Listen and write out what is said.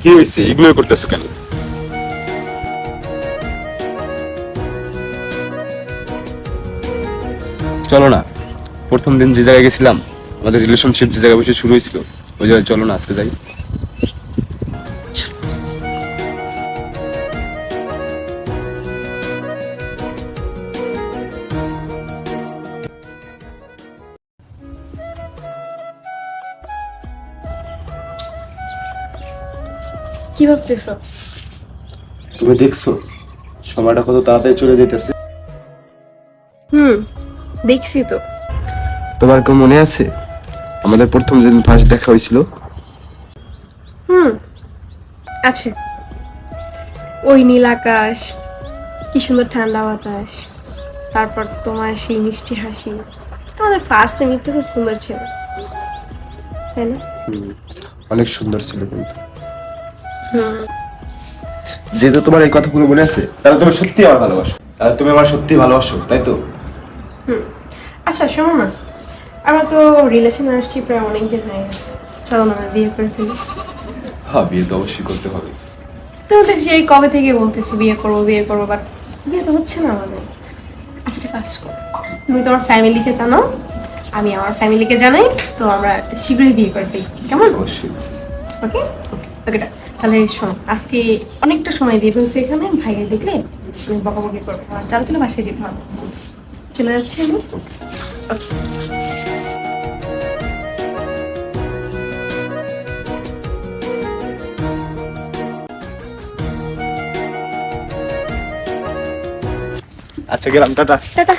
কি হয়েছে এগুলো করতেছো কেন? চলো না, প্রথম দিন যে জায়গায় গেছিলাম, আমাদের রিলেশনশিপ যে জায়গায় বসে শুরু হয়েছিল, ওই জায়গায় চলো না, আজকে যাই। কি ভাবতেছো? তুমি দেখছ সময়টা কত তাড়াতাড়ি চলে যেতেছে হুম দেখছি তো। তোমার কেউ মনে আছে আমাদের প্রথম যেদিন ফার্স্ট দেখা হয়েছিল? হুম আছে। ওই নীল আকাশ কি সুন্দর ঠান্ডা বাতাস তারপর তোমার সেই মিষ্টি হাসি। আমাদের ফার্স্ট মিটটা খুব সুন্দর ছিল। তাই না? অনেক সুন্দর ছিল কিন্তু। যেহেতু তোমার এই কথাগুলো মনে আছে তাহলে তুমি সত্যি আমার ভালোবাসো। তাহলে তুমি আমার সত্যি ভালোবাসো তাই তো? আচ্ছা শোনো না। আমরা তো রিলেশন আসছি প্রায় অনেক দিন হয়ে গেছে। চলো না বিয়ে করে ফেলি। হ্যাঁ বিয়ে তো অবশ্যই করতে হবে। তুমি তো সেই কবে থেকে বলতেছো বিয়ে করব বিয়ে করব বাট বিয়ে তো হচ্ছে না আমাদের। আচ্ছা একটা কাজ করো। তুমি তোমার ফ্যামিলিকে জানাও আমি আমার ফ্যামিলিকে জানাই তো আমরা শীঘ্রই বিয়ে করে ফেলি। কেমন? অবশ্যই। ওকে ওকে ওকে তাহলে শোনো আজকে অনেকটা সময় দিয়ে ফেলছি এখানে ভাইয়া দেখলে আমি বকাবকি করব। আর চালো চলো বাসায় যেতে হবে। চলে যাচ্ছে আমি। ওকে আচ্ছা গেলাম টাটা। টাটা।